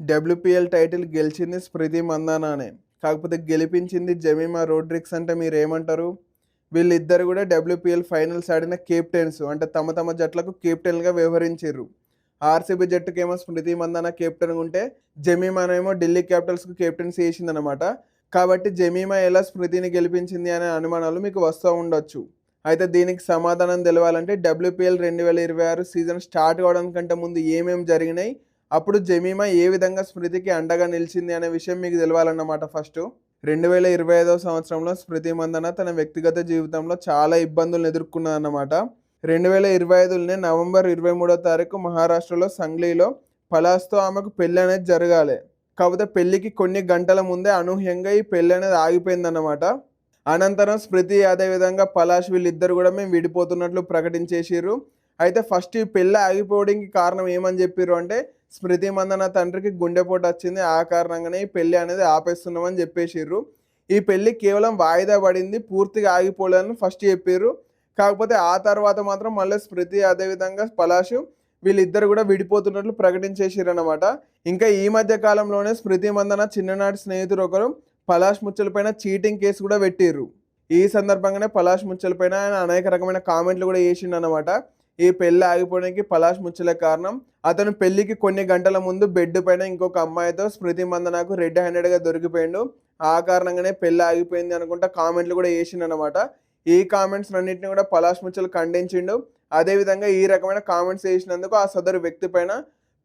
WPL title గెలిచింది స్మృతి మందానానే. కాకపోతే గెలిపించింది జమీమా రోడ్రిక్స్ అంటే మీరు ఏమంటారు వీళ్ళిద్దరు కూడా డబ్ల్యూపీఎల్ ఫైనల్స్ ఆడిన కెప్టెన్స్. అంటే తమ తమ జట్లకు కెప్టెన్గా వ్యవహరించారు ఆర్సీబీ జట్టుకేమో స్మృతి మందాన కెప్టెన్ ఉంటే జమీమానేమో ఢిల్లీ క్యాపిటల్స్కు కెప్టెన్సీ వేసిందనమాట కాబట్టి జమీమా ఎలా స్మృతిని గెలిపించింది అనే అనుమానాలు మీకు వస్తూ ఉండొచ్చు. అయితే దీనికి సమాధానం తెలవాలంటే డబ్ల్యూపీఎల్ రెండు వేల ఇరవై ఆరు సీజన్ స్టార్ట్ కావడానికంటే ముందు ఏమేమి జరిగినాయి? అప్పుడు జమీమా ఏ విధంగా స్మృతికి అండగా నిలిచింది అనే విషయం మీకు తెలవాలన్నమాట ఫస్ట్. రెండు వేల ఇరవై ఐదవ సంవత్సరంలో స్మృతి మందన తన వ్యక్తిగత జీవితంలో చాలా ఇబ్బందులను ఎదుర్కొన్నదన్నమాట. రెండు వేల ఇరవై ఐదులోనే నవంబర్ ఇరవై మూడో తారీఖు మహారాష్ట్రలో సంగ్లీలో పలాస్తో ఆమెకు పెళ్ళి అనేది జరగాలి. కాకపోతే పెళ్ళికి కొన్ని గంటల ముందే అనూహ్యంగా ఈ పెళ్ళి అనేది ఆగిపోయిందన్నమాట. అనంతరం స్మృతి అదేవిధంగా పలాష్ వీళ్ళిద్దరు కూడా మేము విడిపోతున్నట్లు ప్రకటించేసిర్రు. అయితే ఫస్ట్ ఈ పెళ్ళి ఆగిపోవడానికి కారణం ఏమని చెప్పారు అంటే స్మృతి మందన తండ్రికి గుండెపోటు వచ్చింది. ఆ కారణంగానే ఈ పెళ్ళి అనేది ఆపేస్తున్నామని చెప్పేసిర్రు. ఈ పెళ్ళి కేవలం వాయిదా పడింది. పూర్తిగా ఆగిపోలేదని ఫస్ట్ చెప్పారు కాకపోతే ఆ తర్వాత మాత్రం మళ్ళీ స్మృతి అదేవిధంగా పలాషు వీళ్ళిద్దరు కూడా విడిపోతున్నట్లు ప్రకటించేసారనమాట ఇంకా ఈ మధ్య కాలంలోనే స్మృతి మందన చిన్ననాటి స్నేహితుడు ఒకరు పలాష్ ముచ్చలపైన చీటింగ్ కేసు కూడా పెట్టిర్రు. ఈ సందర్భంగానే పలాష్ ముచ్చలపైన ఆయన అనేక రకమైన కామెంట్లు కూడా చేసిండు అనమాట ఈ పెళ్ళి ఆగిపోవడానికి పలాష్ ముచ్చల కారణం అతను పెళ్ళికి కొన్ని గంటల ముందు బెడ్ పైన ఇంకొక అమ్మాయితో స్మృతి మందనకు రెడ్ హ్యాండెడ్గా దొరికిపోయిండు. ఆ కారణంగానే పెళ్ళి ఆగిపోయింది అనుకుంటా కామెంట్లు కూడా వేసిండు అనమాట ఈ కామెంట్స్ అన్నింటిని కూడా పలాష్ ముచ్చలు ఖండించిండు. అదేవిధంగా ఈ రకమైన కామెంట్స్ వేసినందుకు ఆ సదరు వ్యక్తి పైన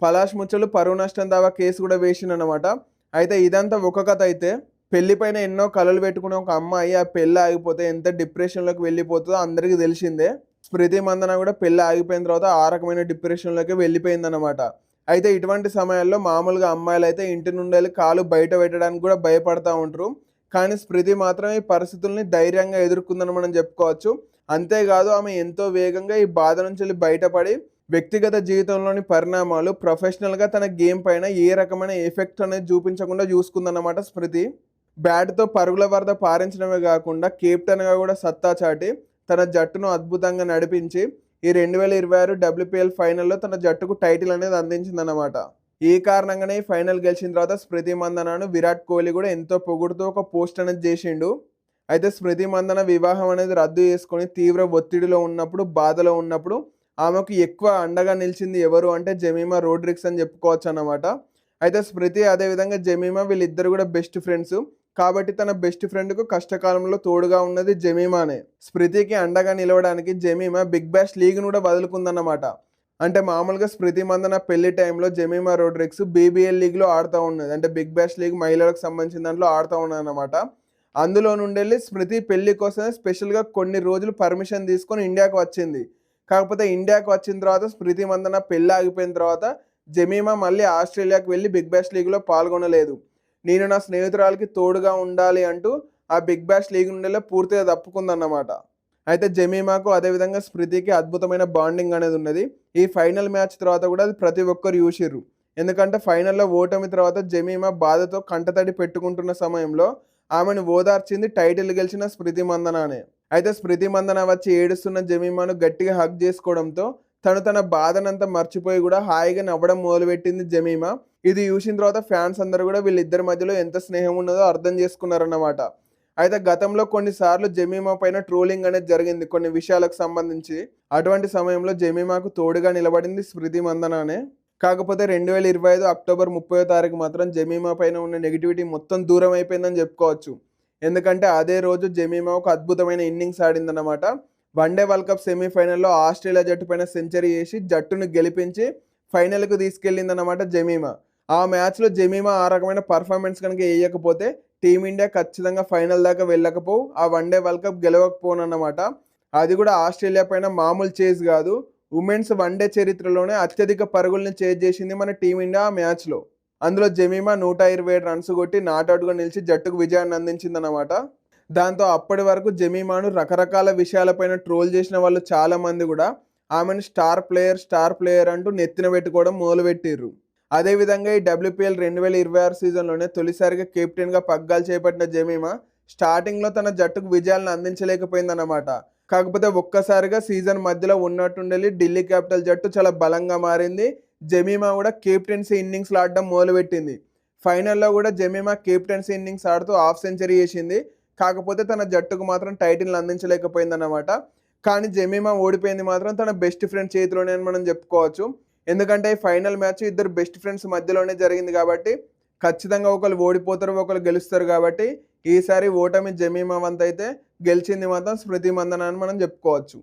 పలాష్ ముచ్చలు పరువు నష్టం దావా కేసు కూడా వేసిండనమాట అయితే ఇదంతా ఒక కథ అయితే పెళ్ళిపైన ఎన్నో కళలు పెట్టుకున్న ఒక అమ్మాయి ఆ పెళ్ళి ఆగిపోతే ఎంత డిప్రెషన్లోకి వెళ్ళిపోతుందో అందరికీ తెలిసిందే. స్మృతి మందన కూడా పెళ్ళి ఆగిపోయిన తర్వాత ఆ రకమైన డిప్రెషన్లోకి వెళ్ళిపోయిందనమాట అయితే ఇటువంటి సమయాల్లో మామూలుగా అమ్మాయిలు అయితే ఇంటి నుండి వెళ్ళి కాలు బయట పెట్టడానికి కూడా భయపడతా ఉంటారు కానీ స్మృతి మాత్రం ఈ పరిస్థితుల్ని ధైర్యంగా ఎదుర్కొందని మనం చెప్పుకోవచ్చు. అంతేకాదు ఆమె ఎంతో వేగంగా ఈ బాధ నుంచి వెళ్ళి బయటపడి వ్యక్తిగత జీవితంలోని పరిణామాలు ప్రొఫెషనల్గా తన గేమ్ పైన ఏ రకమైన ఎఫెక్ట్ అనేది చూపించకుండా చూసుకుందన్నమాట స్మృతి. బ్యాట్తో పరుగుల వరద పారించడమే కాకుండా కెప్టెన్గా కూడా సత్తా చాటి తన జట్టును అద్భుతంగా నడిపించి ఈ రెండు వేల ఇరవై ఆరు డబ్ల్యూపీఎల్ ఫైనల్లో తన జట్టుకు టైటిల్ అనేది అందించిందన్నమాట. ఈ కారణంగానే ఈ ఫైనల్ గెలిచిన తర్వాత స్మృతి మందనను విరాట్ కోహ్లీ కూడా ఎంతో పొగుడుతూ ఒక పోస్ట్ అనేది చేసిండు. అయితే స్మృతి మందన వివాహం అనేది రద్దు చేసుకొని తీవ్ర ఒత్తిడిలో ఉన్నప్పుడు బాధలో ఉన్నప్పుడు ఆమెకు ఎక్కువ అండగా నిలిచింది ఎవరు అంటే జమీమా రోడ్రిక్స్ అని చెప్పుకోవచ్చు అన్నమాట అయితే స్మృతి అదేవిధంగా జమీమా వీళ్ళిద్దరు కూడా బెస్ట్ ఫ్రెండ్స్ కాబట్టి తన బెస్ట్ ఫ్రెండ్కు కష్టకాలంలో తోడుగా ఉన్నది జమీమానే. స్మృతికి అండగా నిలవడానికి జమీమా బిగ్ బ్యాష్ లీగ్ను కూడా వదులుకుందన్నమాట. అంటే మామూలుగా స్మృతి మందన పెళ్ళి టైంలో జమీమా రోడ్రిక్స్ బీబీఎల్ లీగ్లో ఆడుతూ ఉన్నది. అంటే బిగ్ బ్యాష్ లీగ్ మహిళలకు సంబంధించిన దాంట్లో ఆడుతూ ఉన్నదన్నమాట. అందులో నుండి స్మృతి పెళ్ళి కోసమే స్పెషల్గా కొన్ని రోజులు పర్మిషన్ తీసుకొని ఇండియాకు వచ్చింది. కాకపోతే ఇండియాకు వచ్చిన తర్వాత స్మృతి మందన పెళ్ళి ఆగిపోయిన తర్వాత జమీమా మళ్ళీ ఆస్ట్రేలియాకు వెళ్ళి బిగ్ బ్యాష్ లీగ్లో పాల్గొనలేదు. నేను నా స్నేహితురాలకి తోడుగా ఉండాలి అంటూ ఆ బిగ్ బ్యాష్ లీగ్ నుండి పూర్తిగా తప్పుకుందన్నమాట. అయితే జమీమాకు అదేవిధంగా స్మృతికి అద్భుతమైన బాండింగ్ అనేది ఉన్నది. ఈ ఫైనల్ మ్యాచ్ తర్వాత కూడా అది ప్రతి ఒక్కరు చూసిర్రు. ఎందుకంటే ఫైనల్లో ఓటమి తర్వాత జమీమా బాధతో కంటతడి పెట్టుకుంటున్న సమయంలో ఆమెను ఓదార్చింది టైటిల్ గెలిచిన స్మృతి మందనానే. అయితే స్మృతి మందన వచ్చి ఏడుస్తున్న జమీమాను గట్టిగా హక్ చేసుకోవడంతో తను తన బాధనంతా మర్చిపోయి కూడా హాయిగా నవ్వడం మొదలుపెట్టింది జమీమా. ఇది చూసిన తర్వాత ఫ్యాన్స్ అందరూ కూడా వీళ్ళిద్దరి మధ్యలో ఎంత స్నేహం ఉన్నదో అర్థం చేసుకున్నారన్నమాట. అయితే గతంలో కొన్నిసార్లు జమీమా పైన ట్రోలింగ్ అనేది జరిగింది. కొన్ని విషయాలకు సంబంధించి అటువంటి సమయంలో జమీమాకు తోడుగా నిలబడింది స్మృతి మందనానే. కాకపోతే రెండు వేల ఇరవై ఐదు అక్టోబర్ ముప్పై తారీఖు మాత్రం జమీమా పైన ఉన్న నెగిటివిటీ మొత్తం దూరం అయిపోయిందని చెప్పుకోవచ్చు. ఎందుకంటే అదే రోజు జమీమా ఒక అద్భుతమైన ఇన్నింగ్స్ ఆడిందన్నమాట. వన్డే వరల్డ్ కప్ సెమీఫైనల్లో ఆస్ట్రేలియా జట్టు పైన సెంచరీ చేసి జట్టును గెలిపించి ఫైనల్కు తీసుకెళ్ళిందన్నమాట జమీమా. ఆ మ్యాచ్లో జమీమా ఆ రకమైన పర్ఫార్మెన్స్ కనుక వేయకపోతే టీమిండియా ఖచ్చితంగా ఫైనల్ దాకా వెళ్ళకపోవు ఆ వన్డే వరల్డ్ కప్ గెలవకపోనన్నమాట అది కూడా ఆస్ట్రేలియా పైన మామూలు చేజ్ కాదు. ఉమెన్స్ వన్డే చరిత్రలోనే అత్యధిక పరుగుల్ని చేజ్ చేసింది మన టీమిండియా ఆ మ్యాచ్లో. అందులో జమీమా నూట ఇరవై ఏడు రన్స్ కొట్టి నాట్అవుట్గా నిలిచి జట్టుకు విజయాన్ని అందించిందన్నమాట. దాంతో అప్పటి వరకు జమీమాను రకరకాల విషయాలపైన ట్రోల్ చేసిన వాళ్ళు చాలామంది కూడా ఆమెను స్టార్ ప్లేయర్ స్టార్ ప్లేయర్ అంటూ నెత్తిన పెట్టుకోవడం మొదలుపెట్టిర్రు. అదేవిధంగా ఈ డబ్ల్యూపీఎల్ రెండు వేల ఇరవై ఆరు సీజన్లోనే తొలిసారిగా కెప్టెన్గా పగ్గాలు చేపట్టిన జమీమా స్టార్టింగ్లో తన జట్టుకు విజయాలను అందించలేకపోయిందన్నమాట. కాకపోతే ఒక్కసారిగా సీజన్ మధ్యలో ఉన్నట్టుండి ఢిల్లీ క్యాపిటల్ జట్టు చాలా బలంగా మారింది. జమీమా కూడా కెప్టెన్సీ ఇన్నింగ్స్లో ఆడడం మొదలుపెట్టింది. ఫైనల్లో కూడా జమీమా కెప్టెన్సీ ఇన్నింగ్స్ ఆడుతూ హాఫ్ సెంచరీ చేసింది. కాకపోతే తన జట్టుకు మాత్రం టైటిల్ అందించలేకపోయిందన్నమాట. కానీ జమీమా ఓడిపోయింది మాత్రం తన బెస్ట్ ఫ్రెండ్ చేతిలోనే అని మనం చెప్పుకోవచ్చు. ఎందుకంటే ఈ ఫైనల్ మ్యాచ్ ఇద్దరు బెస్ట్ ఫ్రెండ్స్ మధ్యలోనే జరిగింది కాబట్టి ఖచ్చితంగా ఒకరు ఓడిపోతారు ఒకరు గెలుస్తారు కాబట్టి ఈసారి ఓటమి జమీమా వంత అయితే గెలిచింది మాత్రం స్మృతి మందన అని మనం చెప్పుకోవచ్చు.